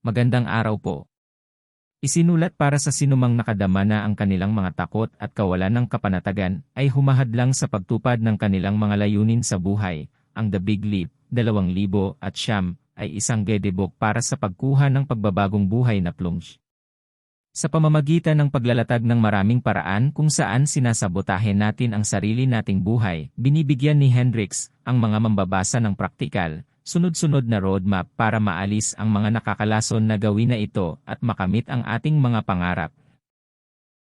Magandang araw po. Isinulat para sa sinumang nakadama na ang kanilang mga takot at kawalan ng kapanatagan ay humahadlang sa pagtupad ng kanilang mga layunin sa buhay. Ang The Big Leap, 2000 at siyam, ay isang guidebook para sa pagkuha ng pagbabagong buhay na plunge. Sa pamamagitan ng paglalatag ng maraming paraan kung saan sinasabotahe natin ang sarili nating buhay, binibigyan ni Hendrix ang mga mambabasa ng praktikal, sunod-sunod na roadmap para maalis ang mga nakakalason na gawin na ito at makamit ang ating mga pangarap.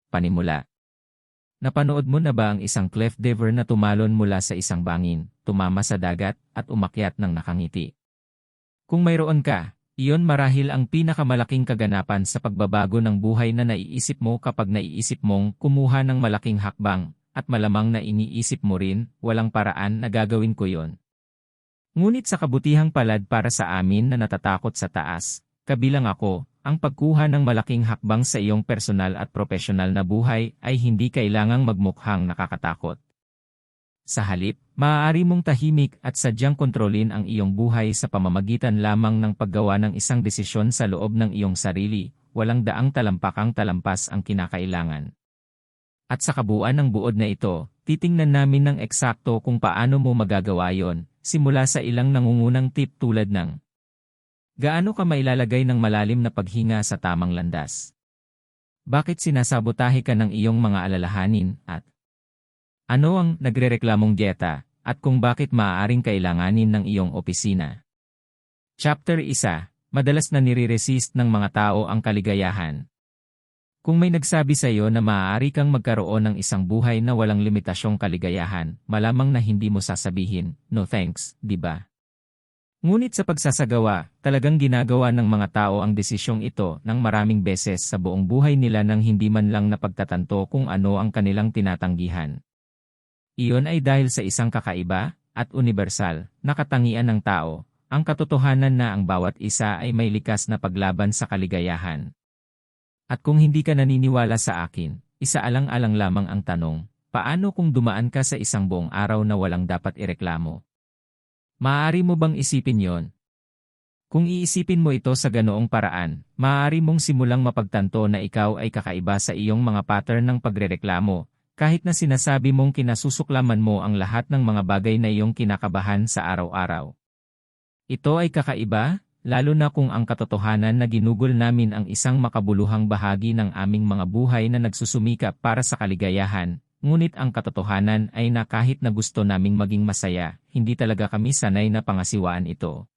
Panimula Napanood mo na ba ang isang cleft diver na tumalon mula sa isang bangin, tumama sa dagat, at umakyat ng nakangiti? Kung mayroon ka, iyon marahil ang pinakamalaking kaganapan sa pagbabago ng buhay na naiisip mo kapag naiisip mong kumuha ng malaking hakbang, at malamang na iniisip mo rin, walang paraan na gagawin ko yon. Ngunit sa kabutihang palad para sa amin na natatakot sa taas, kabilang ako, ang pagkuha ng malaking hakbang sa iyong personal at profesional na buhay ay hindi kailangang magmukhang nakakatakot. Sa halip, maaari mong tahimik at sadyang kontrolin ang iyong buhay sa pamamagitan lamang ng paggawa ng isang desisyon sa loob ng iyong sarili, walang daang talampakang talampas ang kinakailangan. At sa kabuuan ng buod na ito, titingnan namin ng eksakto kung paano mo magagawa yon, simula sa ilang nangungunang tip tulad ng Gaano ka mailalagay ng malalim na paghinga sa tamang landas? Bakit sinasabotahe ka ng iyong mga alalahanin at ano ang nagrereklamong dieta at kung bakit maaaring kailanganin ng iyong opisina? Chapter 1 Madalas na nire-resist ng mga tao ang kaligayahan. Kung may nagsabi sa iyo na maaari kang magkaroon ng isang buhay na walang limitasyong kaligayahan, malamang na hindi mo sasabihin, no thanks, di ba? Ngunit sa pagsasagawa, talagang ginagawa ng mga tao ang desisyong ito ng maraming beses sa buong buhay nila nang hindi man lang napagtatanto kung ano ang kanilang tinatanggihan. Iyon ay dahil sa isang kakaiba at universal na katangian ng tao, ang katotohanan na ang bawat isa ay may likas na paglaban sa kaligayahan. At kung hindi ka naniniwala sa akin, isaalang-alang lamang ang tanong, paano kung dumaan ka sa isang buong araw na walang dapat ireklamo? Maaari mo bang isipin yon? Kung iisipin mo ito sa ganoong paraan, maaari mong simulang mapagtanto na ikaw ay kakaiba sa iyong mga pattern ng pagrereklamo, kahit na sinasabi mong kinasusuklaman mo ang lahat ng mga bagay na iyong kinakabahan sa araw-araw. Ito ay kakaiba, lalo na kung ang katotohanan na ginugol namin ang isang makabuluhang bahagi ng aming mga buhay na nagsusumikap para sa kaligayahan, ngunit ang katotohanan ay na kahit na gusto naming maging masaya, hindi talaga kami sanay na pangasiwaan ito.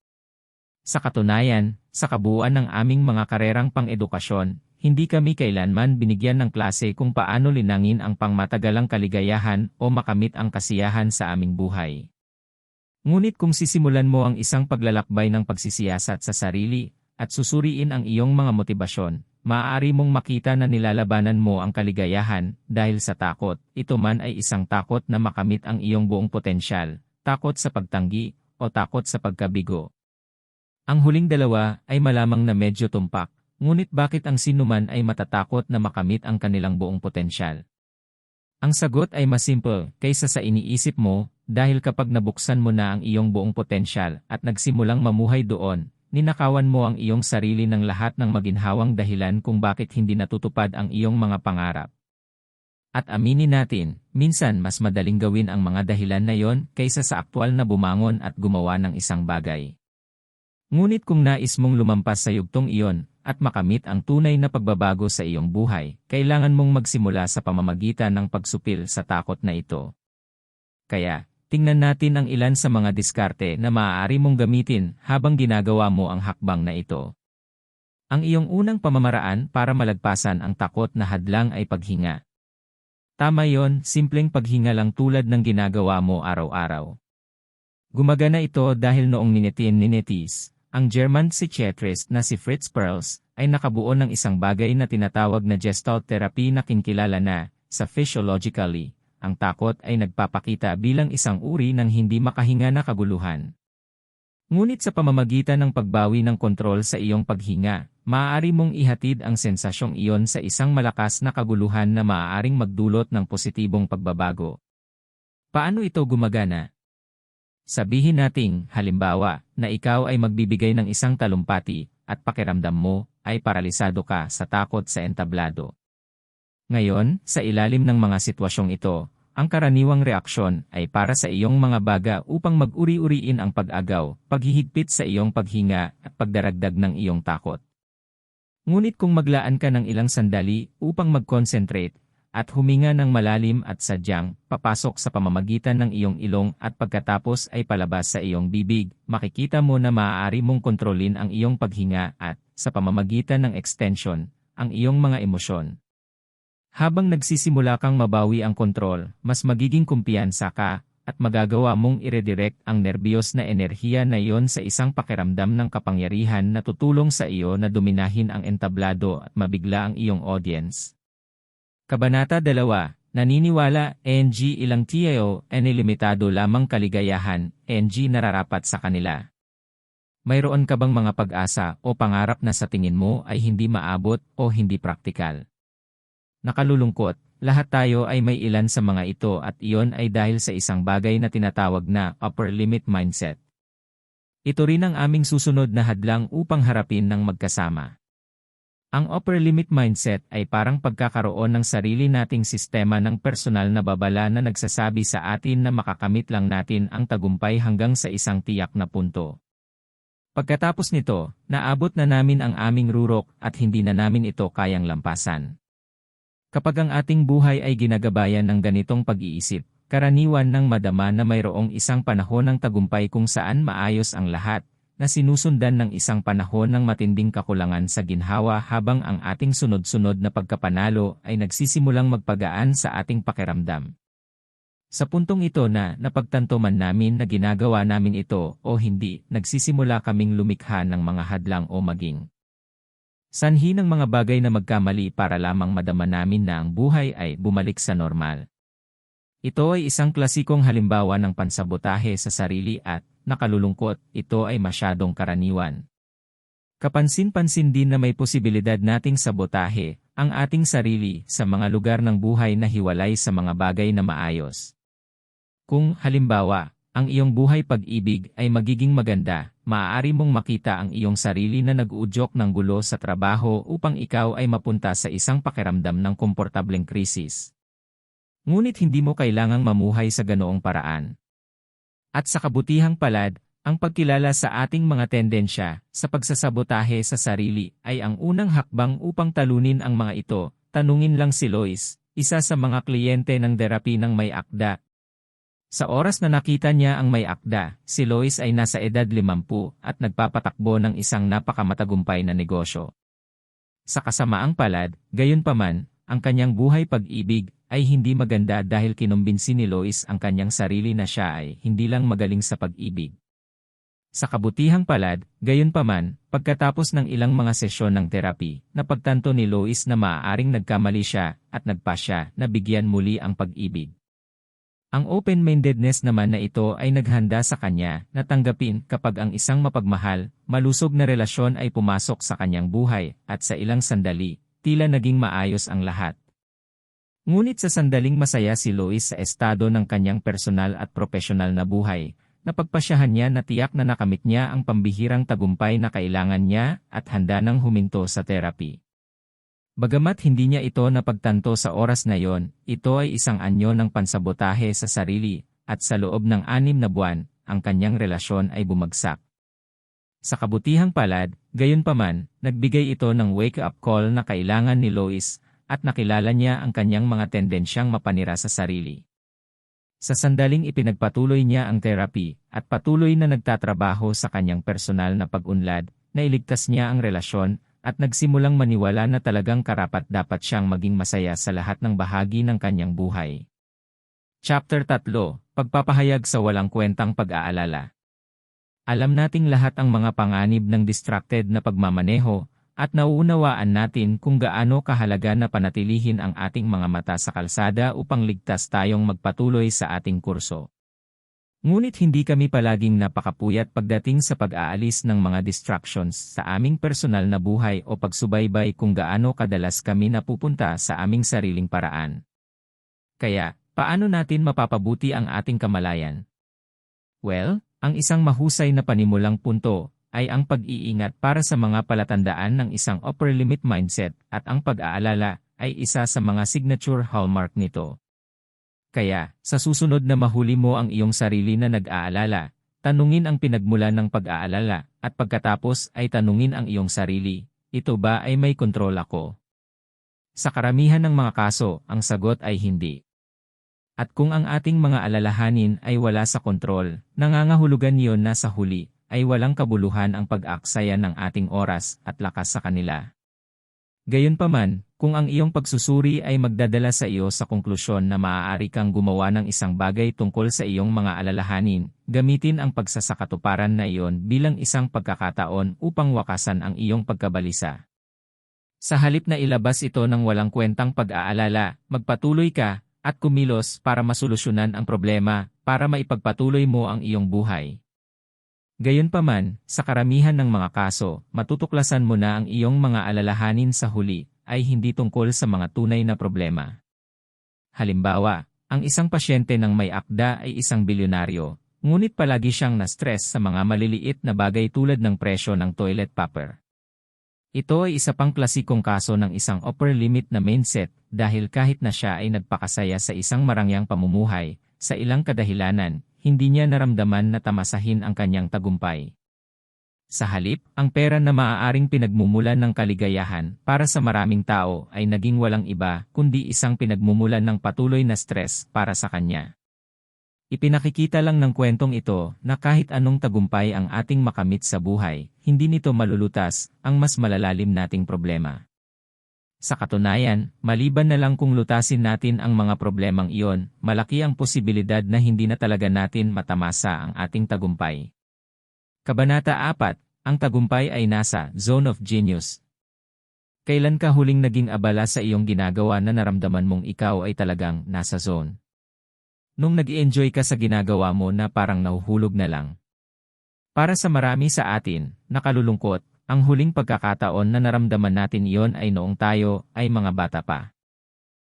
Sa katunayan, sa kabuuan ng aming mga karerang pang-edukasyon, hindi kami kailanman binigyan ng klase kung paano linangin ang pangmatagalang kaligayahan o makamit ang kasiyahan sa aming buhay. Ngunit kung sisimulan mo ang isang paglalakbay ng pagsisiyasat sa sarili, at susuriin ang iyong mga motibasyon, maaari mong makita na nilalabanan mo ang kaligayahan dahil sa takot. Ito man ay isang takot na makamit ang iyong buong potensyal, takot sa pagtanggi, o takot sa pagkabigo. Ang huling dalawa ay malamang na medyo tumpak, ngunit bakit ang sinuman ay matatakot na makamit ang kanilang buong potensyal? Ang sagot ay mas simple kaysa sa iniisip mo, dahil kapag nabuksan mo na ang iyong buong potensyal at nagsimulang mamuhay doon, ninakawan mo ang iyong sarili ng lahat ng maginhawang dahilan kung bakit hindi natutupad ang iyong mga pangarap. At aminin natin, minsan mas madaling gawin ang mga dahilan na yon kaysa sa aktwal na bumangon at gumawa ng isang bagay. Ngunit kung nais mong lumampas sa yugtong iyon, at makamit ang tunay na pagbabago sa iyong buhay, kailangan mong magsimula sa pamamagitan ng pagsupil sa takot na ito. Kaya, tingnan natin ang ilan sa mga diskarte na maaari mong gamitin habang ginagawa mo ang hakbang na ito. Ang iyong unang pamamaraan para malagpasan ang takot na hadlang ay paghinga. Tama yon, simpleng paghinga lang tulad ng ginagawa mo araw-araw. Gumagana ito dahil noong nineteen nineties, ang German psychiatrist na si Fritz Perls ay nakabuo ng isang bagay na tinatawag na gestalt therapy na kinkilala na, sa physiologically, ang takot ay nagpapakita bilang isang uri ng hindi makahinga na kaguluhan. Ngunit sa pamamagitan ng pagbawi ng kontrol sa iyong paghinga, maaari mong ihatid ang sensasyong iyon sa isang malakas na kaguluhan na maaaring magdulot ng positibong pagbabago. Paano ito gumagana? Sabihin nating, halimbawa, na ikaw ay magbibigay ng isang talumpati, at pakiramdam mo ay paralisado ka sa takot sa entablado. Ngayon, sa ilalim ng mga sitwasyong ito, ang karaniwang reaksyon ay para sa iyong mga baga upang mag-uri-uriin ang pag-agaw, paghihigpit sa iyong paghinga at pagdaragdag ng iyong takot. Ngunit kung maglaan ka ng ilang sandali upang mag-concentrate at huminga ng malalim at sadyang papasok sa pamamagitan ng iyong ilong at pagkatapos ay palabas sa iyong bibig, makikita mo na maaari mong kontrolin ang iyong paghinga at, sa pamamagitan ng extension, ang iyong mga emosyon. Habang nagsisimula kang mabawi ang kontrol, mas magiging kumpiyansa ka, at magagawa mong iredirect ang nerbiyos na enerhiya na iyon sa isang pakiramdam ng kapangyarihan na tutulong sa iyo na dominahin ang entablado at mabigla ang iyong audience. Kabanata 2, Naniniwala, NG ilang TIO, limitado lamang kaligayahan, NG nararapat sa kanila. Mayroon ka bang mga pag-asa o pangarap na sa tingin mo ay hindi maabot o hindi praktikal? Nakalulungkot, lahat tayo ay may ilan sa mga ito at iyon ay dahil sa isang bagay na tinatawag na upper limit mindset. Ito rin ang aming susunod na hadlang upang harapin ng magkasama. Ang upper limit mindset ay parang pagkakaroon ng sarili nating sistema ng personal na babala na nagsasabi sa atin na makakamit lang natin ang tagumpay hanggang sa isang tiyak na punto. Pagkatapos nito, naabot na namin ang aming rurok at hindi na namin ito kayang lampasan. Kapag ang ating buhay ay ginagabayan ng ganitong pag-iisip, karaniwan ng madama na mayroong isang panahon ng tagumpay kung saan maayos ang lahat, na sinusundan ng isang panahon ng matinding kakulangan sa ginhawa habang ang ating sunod-sunod na pagkapanalo ay nagsisimulang magpagaan sa ating pakiramdam. Sa puntong ito na napagtanto man namin na ginagawa namin ito o hindi, nagsisimula kaming lumikha ng mga hadlang o maging Sanhi ng mga bagay na magkamali para lamang madama namin na ang buhay ay bumalik sa normal. Ito ay isang klasikong halimbawa ng pansabotahe sa sarili at, nakalulungkot, ito ay masyadong karaniwan. Kapansin-pansin din na may posibilidad nating sabotahe ang ating sarili sa mga lugar ng buhay na hiwalay sa mga bagay na maayos. Kung, halimbawa, ang iyong buhay pag-ibig ay magiging maganda, maaari mong makita ang iyong sarili na nag-uudyok ng gulo sa trabaho upang ikaw ay mapunta sa isang pakiramdam ng komportableng krisis. Ngunit hindi mo kailangang mamuhay sa ganoong paraan. At sa kabutihang palad, ang pagkilala sa ating mga tendensya sa pagsasabotahe sa sarili ay ang unang hakbang upang talunin ang mga ito. Tanungin lang si Lois, isa sa mga kliyente ng therapy ng may akda, sa oras na nakita niya ang may akda, si Lois ay nasa edad 50 at nagpapatakbo ng isang napakamatagumpay na negosyo. Sa kasamaang palad, gayon paman, ang kanyang buhay pag-ibig ay hindi maganda dahil kinumbinsi ni Lois ang kanyang sarili na siya ay hindi lang magaling sa pag-ibig. Sa kabutihang palad, gayon paman, pagkatapos ng ilang mga sesyon ng terapi, napagtanto ni Lois na maaaring nagkamali siya at nagpa siya na bigyan muli ang pag-ibig. Ang open-mindedness naman na ito ay naghanda sa kanya na tanggapin kapag ang isang mapagmahal, malusog na relasyon ay pumasok sa kanyang buhay at sa ilang sandali, tila naging maayos ang lahat. Ngunit sa sandaling masaya si Lois sa estado ng kanyang personal at profesional na buhay, napagpasyahan niya na tiyak na nakamit niya ang pambihirang tagumpay na kailangan niya at handa nang huminto sa therapy. Bagamat hindi niya ito napagtanto sa oras na yon, ito ay isang anyo ng pansabotahe sa sarili, at sa loob ng anim na buwan, ang kanyang relasyon ay bumagsak. Sa kabutihang palad, gayon paman, nagbigay ito ng wake-up call na kailangan ni Lois, at nakilala niya ang kanyang mga tendensyang mapanira sa sarili. Sa sandaling ipinagpatuloy niya ang therapy, at patuloy na nagtatrabaho sa kanyang personal na pag-unlad, nailigtas niya ang relasyon, at nagsimulang maniwala na talagang karapat dapat siyang maging masaya sa lahat ng bahagi ng kanyang buhay. Chapter 3 Pagpapahayag sa walang kwentang pag-aalala Alam nating lahat ang mga panganib ng distracted na pagmamaneho, at nauunawaan natin kung gaano kahalaga na panatilihin ang ating mga mata sa kalsada upang ligtas tayong magpatuloy sa ating kurso. Ngunit hindi kami palaging napakapuyat pagdating sa pag-aalis ng mga distractions sa aming personal na buhay o pagsubaybay kung gaano kadalas kami napupunta sa aming sariling paraan. Kaya, paano natin mapapabuti ang ating kamalayan? Well, ang isang mahusay na panimulang punto ay ang pag-iingat para sa mga palatandaan ng isang upper limit mindset at ang pag-aalala ay isa sa mga signature hallmark nito. Kaya, sa susunod na mahuli mo ang iyong sarili na nag-aalala, tanungin ang pinagmulan ng pag-aalala at pagkatapos ay tanungin ang iyong sarili, ito ba ay may kontrol ako? Sa karamihan ng mga kaso, ang sagot ay hindi. At kung ang ating mga alalahanin ay wala sa kontrol, nangangahulugan iyon na sa huli, ay walang kabuluhan ang pag-aksaya ng ating oras at lakas sa kanila. Gayunpaman, kung ang iyong pagsusuri ay magdadala sa iyo sa konklusyon na maaari kang gumawa ng isang bagay tungkol sa iyong mga alalahanin, gamitin ang pagsasakatuparan na iyon bilang isang pagkakataon upang wakasan ang iyong pagkabalisa. Sa halip na ilabas ito ng walang kwentang pag-aalala, magpatuloy ka at kumilos para masolusyonan ang problema para maipagpatuloy mo ang iyong buhay. Gayunpaman, sa karamihan ng mga kaso, matutuklasan mo na ang iyong mga alalahanin sa huli ay hindi tungkol sa mga tunay na problema. Halimbawa, ang isang pasyente ng may akda ay isang bilyonaryo, ngunit palagi siyang na-stress sa mga maliliit na bagay tulad ng presyo ng toilet paper. Ito ay isa pang klasikong kaso ng isang upper limit na mindset dahil kahit na siya ay nagpakasaya sa isang marangyang pamumuhay, sa ilang kadahilanan, hindi niya naramdaman na tamasahin ang kanyang tagumpay. Sa halip, ang pera na maaaring pinagmumulan ng kaligayahan para sa maraming tao ay naging walang iba kundi isang pinagmumulan ng patuloy na stress para sa kanya. Ipinakikita lang ng kwentong ito na kahit anong tagumpay ang ating makamit sa buhay, hindi nito malulutas ang mas malalalim nating problema. Sa katunayan, maliban na lang kung lutasin natin ang mga problemang iyon, malaki ang posibilidad na hindi na talaga natin matamasa ang ating tagumpay. Kabanata 4, ang tagumpay ay nasa zone of genius. Kailan ka huling naging abala sa iyong ginagawa na naramdaman mong ikaw ay talagang nasa zone? Nung nag-enjoy ka sa ginagawa mo na parang nahuhulog na lang. Para sa marami sa atin, nakalulungkot, ang huling pagkakataon na naramdaman natin iyon ay noong tayo ay mga bata pa.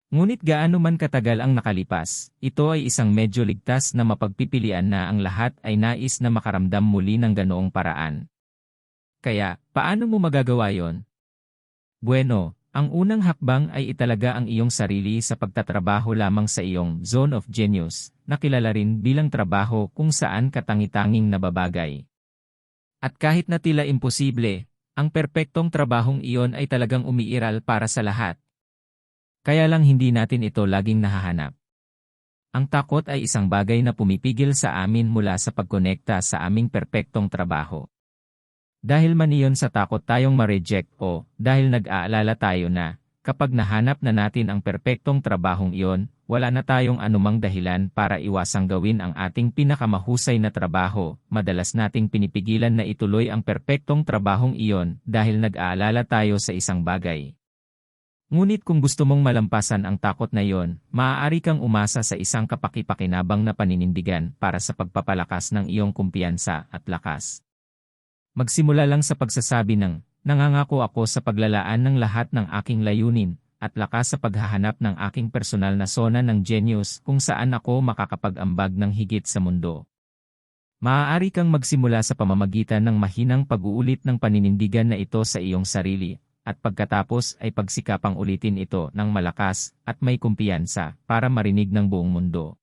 Ngunit gaano man katagal ang nakalipas, ito ay isang medyo ligtas na mapagpipilian na ang lahat ay nais na makaramdam muli ng ganoong paraan. Kaya, paano mo magagawa yon? Bueno, ang unang hakbang ay italaga ang iyong sarili sa pagtatrabaho lamang sa iyong zone of genius, na kilala rin bilang trabaho kung saan katangi-tanging nababagay. At kahit na tila imposible, ang perpektong trabahong iyon ay talagang umiiral para sa lahat. Kaya lang hindi natin ito laging nahahanap. Ang takot ay isang bagay na pumipigil sa amin mula sa pagkonekta sa aming perpektong trabaho. Dahil man iyon sa takot tayong ma-reject o dahil nag-aalala tayo na, kapag nahanap na natin ang perpektong trabahong iyon, wala na tayong anumang dahilan para iwasang gawin ang ating pinakamahusay na trabaho, madalas nating pinipigilan na ituloy ang perpektong trabahong iyon dahil nag-aalala tayo sa isang bagay. Ngunit kung gusto mong malampasan ang takot na iyon, maaari kang umasa sa isang kapakipakinabang na paninindigan para sa pagpapalakas ng iyong kumpiyansa at lakas. Magsimula lang sa pagsasabi ng, nangangako ako sa paglalaan ng lahat ng aking layunin, at lakas sa paghahanap ng aking personal na sona ng genius kung saan ako makakapag-ambag ng higit sa mundo. Maaari kang magsimula sa pamamagitan ng mahinang pag-uulit ng paninindigan na ito sa iyong sarili, at pagkatapos ay pagsikapang ulitin ito ng malakas at may kumpiyansa para marinig ng buong mundo.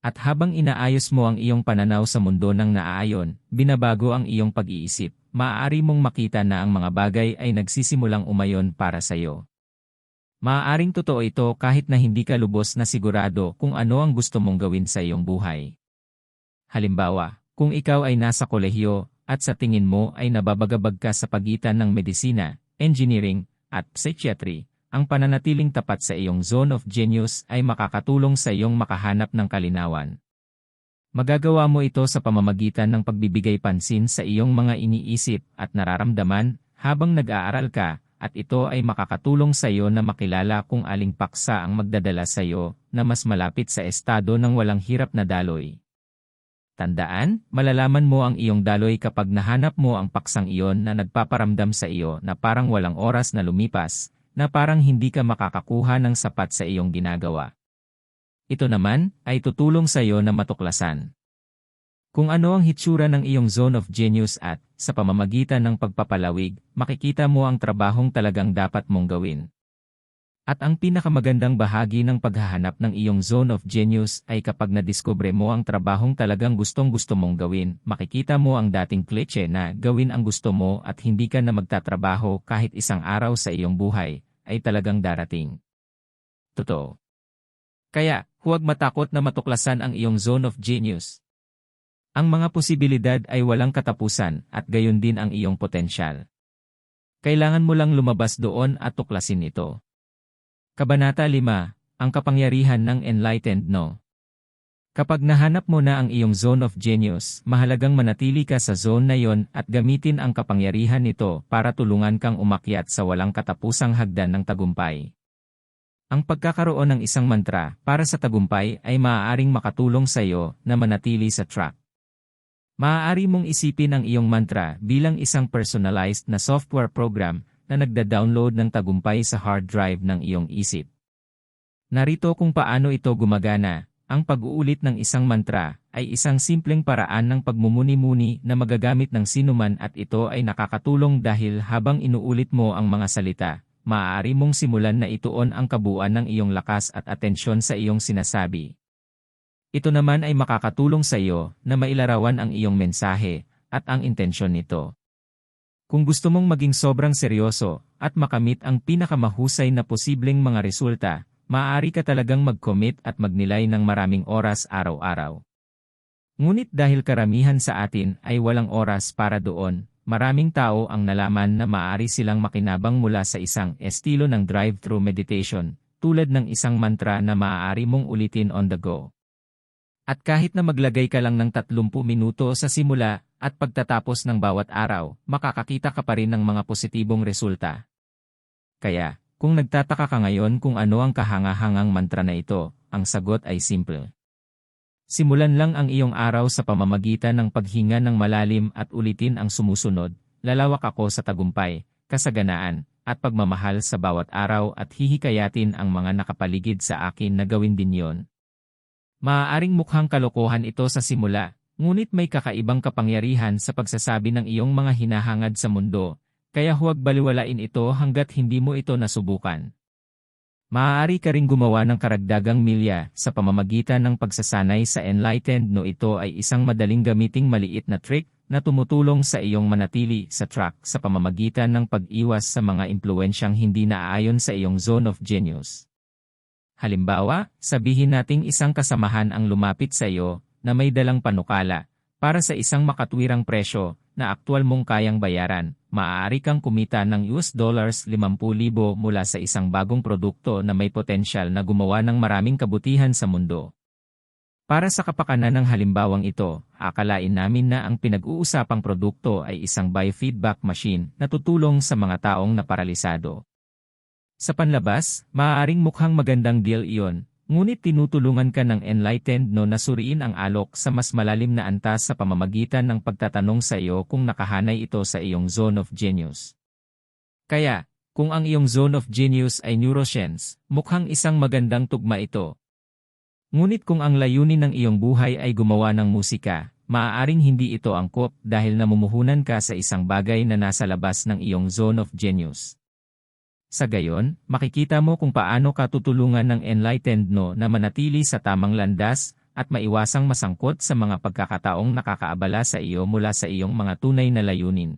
At habang inaayos mo ang iyong pananaw sa mundo ng naaayon, binabago ang iyong pag-iisip, maaari mong makita na ang mga bagay ay nagsisimulang umayon para sa iyo. Maaaring totoo ito kahit na hindi ka lubos na sigurado kung ano ang gusto mong gawin sa iyong buhay. Halimbawa, kung ikaw ay nasa kolehiyo at sa tingin mo ay nababagabag ka sa pagitan ng medisina, engineering, at psychiatry, ang pananatiling tapat sa iyong zone of genius ay makakatulong sa iyong makahanap ng kalinawan. Magagawa mo ito sa pamamagitan ng pagbibigay pansin sa iyong mga iniisip at nararamdaman habang nag-aaral ka at ito ay makakatulong sa iyo na makilala kung aling paksa ang magdadala sa iyo na mas malapit sa estado ng walang hirap na daloy. Tandaan, malalaman mo ang iyong daloy kapag nahanap mo ang paksang iyon na nagpaparamdam sa iyo na parang walang oras na lumipas, na parang hindi ka makakakuha ng sapat sa iyong ginagawa. Ito naman ay tutulong sa iyo na matuklasan. Kung ano ang hitsura ng iyong zone of genius at, sa pamamagitan ng pagpapalawig, makikita mo ang trabahong talagang dapat mong gawin. At ang pinakamagandang bahagi ng paghahanap ng iyong zone of genius ay kapag nadiskubre mo ang trabahong talagang gustong gusto mong gawin, makikita mo ang dating klitse na gawin ang gusto mo at hindi ka na magtatrabaho kahit isang araw sa iyong buhay, ay talagang darating. Totoo. Kaya, huwag matakot na matuklasan ang iyong zone of genius. Ang mga posibilidad ay walang katapusan at gayon din ang iyong potensyal. Kailangan mo lang lumabas doon at tuklasin ito. Kabanata 5, ang kapangyarihan ng enlightened no. Kapag nahanap mo na ang iyong zone of genius, mahalagang manatili ka sa zone na yon at gamitin ang kapangyarihan nito para tulungan kang umakyat sa walang katapusang hagdan ng tagumpay. Ang pagkakaroon ng isang mantra para sa tagumpay ay maaaring makatulong sa iyo na manatili sa track. Maaari mong isipin ang iyong mantra bilang isang personalized na software program na nagda-download ng tagumpay sa hard drive ng iyong isip. Narito kung paano ito gumagana. Ang pag-uulit ng isang mantra ay isang simpleng paraan ng pagmumuni-muni na magagamit ng sinuman at ito ay nakakatulong dahil habang inuulit mo ang mga salita, maaari mong simulan na ituon ang kabuuan ng iyong lakas at atensyon sa iyong sinasabi. Ito naman ay makakatulong sa iyo na mailarawan ang iyong mensahe at ang intensyon nito. Kung gusto mong maging sobrang seryoso at makamit ang pinakamahusay na posibleng mga resulta, maaari ka talagang mag-commit at magnilay ng maraming oras araw-araw. Ngunit dahil karamihan sa atin ay walang oras para doon, maraming tao ang nalaman na maaari silang makinabang mula sa isang estilo ng drive-thru meditation, tulad ng isang mantra na maaari mong ulitin on the go. At kahit na maglagay ka lang ng 30 minuto sa simula, at pagtatapos ng bawat araw, makakakita ka pa rin ng mga positibong resulta. Kaya, kung nagtataka ka ngayon kung ano ang kahangahangang mantra na ito, ang sagot ay simple. Simulan lang ang iyong araw sa pamamagitan ng paghinga ng malalim at ulitin ang sumusunod, lalawak ako sa tagumpay, kasaganaan, at pagmamahal sa bawat araw at hihikayatin ang mga nakapaligid sa akin na gawin din yon. Maaaring mukhang kalokohan ito sa simula, Ngunit may kakaibang kapangyarihan sa pagsasabi ng iyong mga hinahangad sa mundo, kaya huwag baliwalain ito hanggat hindi mo ito nasubukan. Maaari ka ring gumawa ng karagdagang milya sa pamamagitan ng pagsasanay sa enlightened no ito ay isang madaling gamiting maliit na trick na tumutulong sa iyong manatili sa track sa pamamagitan ng pag-iwas sa mga impluensyang hindi naaayon sa iyong zone of genius. Halimbawa, sabihin nating isang kasamahan ang lumapit sa iyo na may dalang panukala, para sa isang makatwirang presyo na aktwal mong kayang bayaran, maaari kang kumita ng US dollars 50,000 mula sa isang bagong produkto na may potensyal na gumawa ng maraming kabutihan sa mundo. Para sa kapakanan ng halimbawang ito, akalain namin na ang pinag-uusapang produkto ay isang biofeedback machine na tutulong sa mga taong naparalisado. Sa panlabas, maaaring mukhang magandang deal iyon, Ngunit tinutulungan ka ng enlightened no na suriin ang alok sa mas malalim na antas sa pamamagitan ng pagtatanong sa iyo kung nakahanay ito sa iyong zone of genius. Kaya, kung ang iyong zone of genius ay neuroscience, mukhang isang magandang tugma ito. Ngunit kung ang layunin ng iyong buhay ay gumawa ng musika, maaaring hindi ito angkop dahil namumuhunan ka sa isang bagay na nasa labas ng iyong zone of genius. Sa gayon, makikita mo kung paano ka tutulungan ng enlightened no na manatili sa tamang landas at maiwasang masangkot sa mga pagkakataong nakakaabala sa iyo mula sa iyong mga tunay na layunin.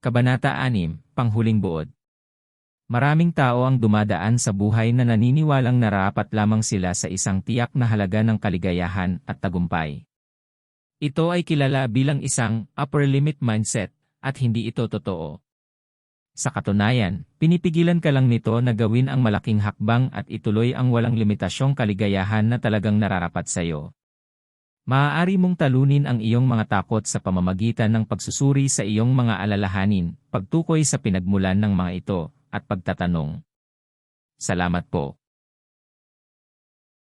Kabanata 6, Panghuling Buod Maraming tao ang dumadaan sa buhay na naniniwalang narapat lamang sila sa isang tiyak na halaga ng kaligayahan at tagumpay. Ito ay kilala bilang isang upper limit mindset at hindi ito totoo. Sa katunayan, pinipigilan ka lang nito na gawin ang malaking hakbang at ituloy ang walang limitasyong kaligayahan na talagang nararapat sa iyo. Maaari mong talunin ang iyong mga takot sa pamamagitan ng pagsusuri sa iyong mga alalahanin, pagtukoy sa pinagmulan ng mga ito, at pagtatanong. Salamat po.